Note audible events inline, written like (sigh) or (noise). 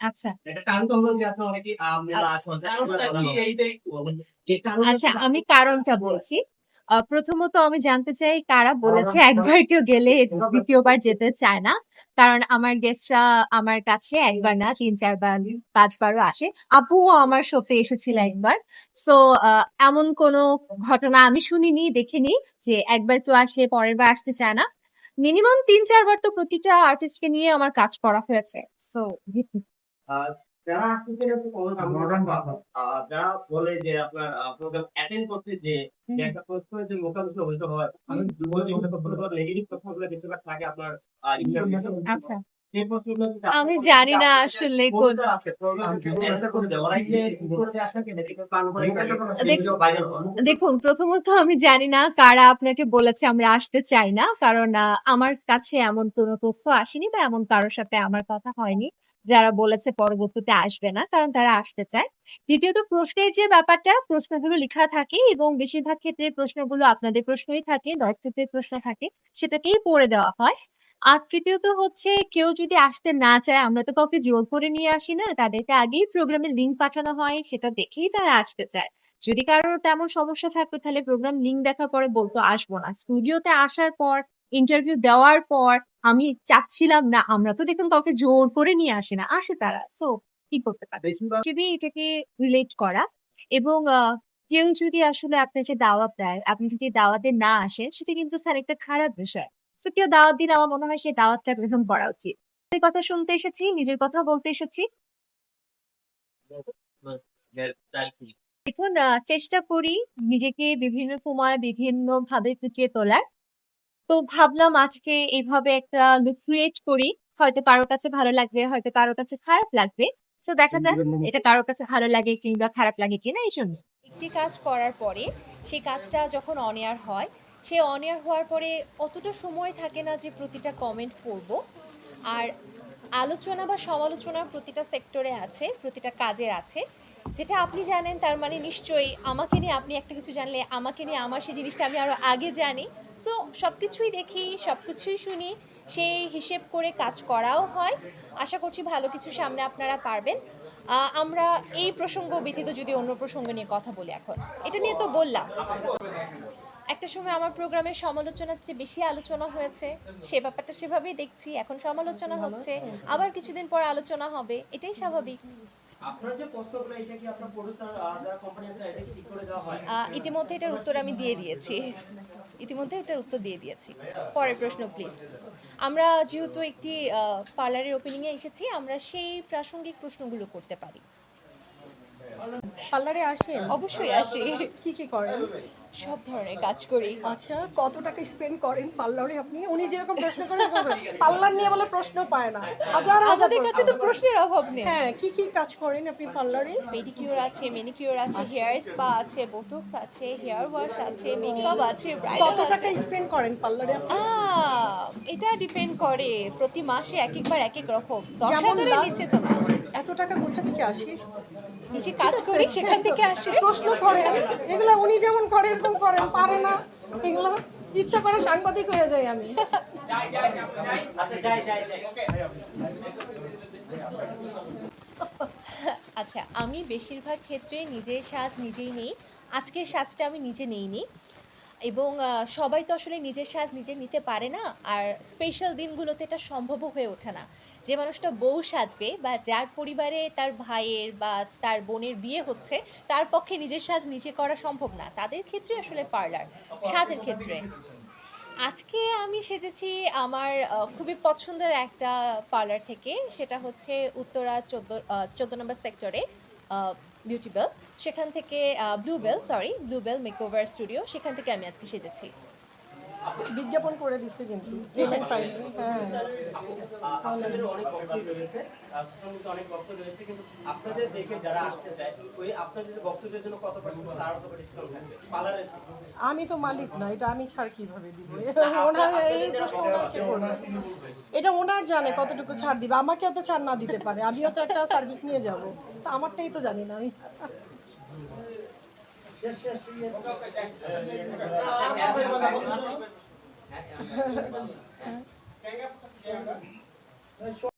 আচ্ছা। এটা কারণ তো হলো যে আপনি অনেকে আমরা আসলে এই যে যে কারণে আচ্ছা আমি কারণটা বলছি। আহ, প্রথমত আমি জানতে চাই কারা বলেছে একবার কেউ গেলে দ্বিতীয়বার যেতে চায় না। কারণ আমার গেস্টরা আমার কাছে একবার না তিন, চারবার, পাঁচবারও আসে। আপুও আমার শোতে এসেছিল একবার। সো এমন কোনো ঘটনা আমি শুনিনি, দেখিনি যে একবার কেউ আসলে পরের বার আসতে চায় না। মিনিমাম তিন, চারবার তো প্রতিটা আর্টিস্টকে নিয়ে আমার কাজ করা হয়েছে। সো যারা আসতে মডার্ন যারা বলে যে আপনার প্রোগ্রাম অ্যাটেন্ড করতে যে যে একটা প্রশ্ন যে মোকাবিলা হইতে হয়। আমি নেগেটিভ বেশিরভাগ থাকে আপনার আচ্ছা। যদি আমি জানি না আসলে দেখুন প্রথমত আমি জানি না কারা আপনাকে বলেছে আমরা আসতে চাই না কারণ আমার কাছে এমন কোনো তথ্য আসেনি বা এমন কারোর সাথে আমার কথা হয়নি। যারা বলেছে পরবর্তীতে আসবে না, কারণ তারা আসতে চায়। দ্বিতীয়ত, প্রশ্নের যে ব্যাপারটা, প্রশ্নগুলো লেখা থাকে এবং বেশিরভাগ ক্ষেত্রে প্রশ্নগুলো আপনাদের প্রশ্নই থাকে দর্শকদের প্রশ্ন থাকে, সেটাকেই পড়ে দেওয়া হয়। আর তৃতীয়ত হচ্ছে, কেউ যদি আসতে না চায়, আমরা তো কাউকে জোর করে নিয়ে আসি না, তাদেরকে আগেই প্রোগ্রামের লিঙ্ক পাঠানো হয়, সেটা দেখেই তারা আসতে চায়। যদি কারোর তেমন সমস্যা থাকতো তাহলে প্রোগ্রাম লিঙ্ক দেখার পরে বলতো, আসব না। স্টুডিওতে আসার পর ইন্টারভিউ দেওয়ার পর আমি চাচ্ছিলাম না আমরা তো দেখুন কাউকে জোর করে নিয়ে আসি না আসে তারা সো কি করতে পারে বেশিরভাগ যদি এটাকে রিলেট করা এবং কেউ যদি আসলে আপনাকে দাওয়াত দেয় আপনি যদি দাওয়াতে না আসেন সেটা কিন্তু স্যার একটা খারাপ বিষয়। তো কেউ দাওয়াত দিলে আমার মনে হয় সেই দাওয়াতটা গ্রহণ করা উচিত। কথা শুনতে এসেছি নিজের কথা বলতে এসেছি। দেখুন আহ, চেষ্টা করি নিজেকে বিভিন্ন সময় বিভিন্ন ভাবে ফুটিয়ে তোলার। তো ভাবলাম আজকে এইভাবে একটা লুক ক্রিয়েট করি। হয়তো কারোর কাছে ভালো লাগবে হয়তো কারোর কাছে খারাপ লাগবে। তো দেখা যাক এটা কারোর কাছে ভালো লাগে কিংবা খারাপ লাগে কিনা এই জন্য। একটি কাজ করার পরে সেই কাজটা যখন অন এয়ার হয় সে অন এয়ার হওয়ার পরে অতটা সময় থাকে না যে প্রতিটা কমেন্ট পড়ব। আর আলোচনা বা সমালোচনা প্রতিটা সেক্টরে আছে প্রতিটা কাজের আছে। যেটা আপনি জানেন, তার মানে নিশ্চয়ই আমাকে নিয়ে আপনি একটা কিছু জানলে আমাকে নিয়ে আমার সেই জিনিসটা আমি আরও আগে জানি। সো সব কিছুই দেখি সব কিছুই শুনি, সেই হিসেব করে কাজ করাও হয়। আশা করছি ভালো কিছু সামনে আপনারা পারবেন। আমরা এই প্রসঙ্গ ব্যতীত যদি অন্য প্রসঙ্গ নিয়ে কথা বলি এখন। এটা নিয়ে তো বললাম। একটা সময় আমার প্রোগ্রামে সমালোচনার চেয়ে বেশি আলোচনা হয়েছে। সে ব্যাপারটা সেভাবেই দেখছি এখন সমালোচনা হচ্ছে। আবার কিছুদিন পর আলোচনা হবে এটাই স্বাভাবিক। ইতিমধ্যে এটার উত্তর আমি দিয়ে দিয়েছি। ইতিমধ্যে এটার উত্তর দিয়ে দিয়েছি। পরের প্রশ্ন প্লিজ আমরা যেহেতু একটি পার্লারের ওপেনিংয়ে এসেছি আমরা সেই প্রাসঙ্গিক প্রশ্নগুলো করতে পারি। পার্লারে আসেন? অবশ্যই আসি। কি কি করেন? সব ধরনের কাজ করি। আচ্ছা কত টাকা স্পেন্ড করেন পার্লারে আপনি? উনি যেরকম প্রশ্ন করেন পার্লার নিয়ে বলে প্রশ্ন পায় না। হাজার হাজার কাছে তো প্রশ্নের অভাব নেই। হ্যাঁ কি কি কাজ করেন আপনি পার্লারে? পেডিকিউর আছে ম্যানিকিউর আছে হেয়ার স্পা আছে বোটক্স আছে হেয়ার ওয়াশ আছে মেকআপ আছে কত টাকা স্পেন্ড করেন পার্লারে আপনি? এটা ডিপেন্ড করে। প্রতি মাসে এক একবার এক এক রকম। দশ হাজারের নিচে তো না। থেকে আসে। কাজ করি সেখান থেকে আসে। প্রশ্ন করেন। এগুলা উনি যেমন করে এরকম করেন। পারে না। এগুলা ইচ্ছা করে সাংবাদিক হয়ে যাই আমি। আচ্ছা আমি বেশিরভাগ ক্ষেত্রে নিজের সাজ নিজেই নেই। আজকের সাজটা আমি নিজে নেইনি। এবং সবাই তো আসলে নিজের সাজ নিজে নিতে পারে না। আর স্পেশাল দিনগুলোতে এটা সম্ভবও হয়ে ওঠে না। যে মানুষটা বউ সাজবে বা যার পরিবারে তার ভাইয়ের বা তার বোনের বিয়ে হচ্ছে, তার পক্ষে নিজের সাজ নিজে করা সম্ভব না। তাদের ক্ষেত্রে আসলে পার্লার, সাজের ক্ষেত্রে। আজকে আমি সেজেছি আমার খুবই পছন্দের একটা পার্লার থেকে, সেটা হচ্ছে উত্তরা চোদ্দ চোদ্দ নম্বর সেক্টরে বিউটি বেল সেখান থেকে blue bell sorry blue bell makeover studio সেখান থেকে আমি আজকে সেজেছি। বিজ্ঞাপন করে দিচ্ছে কিন্তু। পেমেন্ট পাইনি। হ্যাঁ। আপনাদের অনেক বক্তব্য রয়েছে অনেক বক্তব্য রয়েছে কিন্তু আপনাদের দেখে যারা আসতে চায় ওই আপনাদের বক্তব্যের জন্য কত পার্সেন্ট ছাড় ডিসকাউন্ট থাকবে? পার্লারের আমি তো মালিক না এটা আমি ছাড় কীভাবে দিব? (laughs) ওনার এই প্রশ্ন ওনার কে করবে। এটা ওনার জানে কতটুকু ছাড় দিবে আমাকে তো ছাড় না দিতে পারে আমিও তো একটা সার্ভিস নিয়ে যাব। তা আমারটাই তো জানি না আমি। Thank you.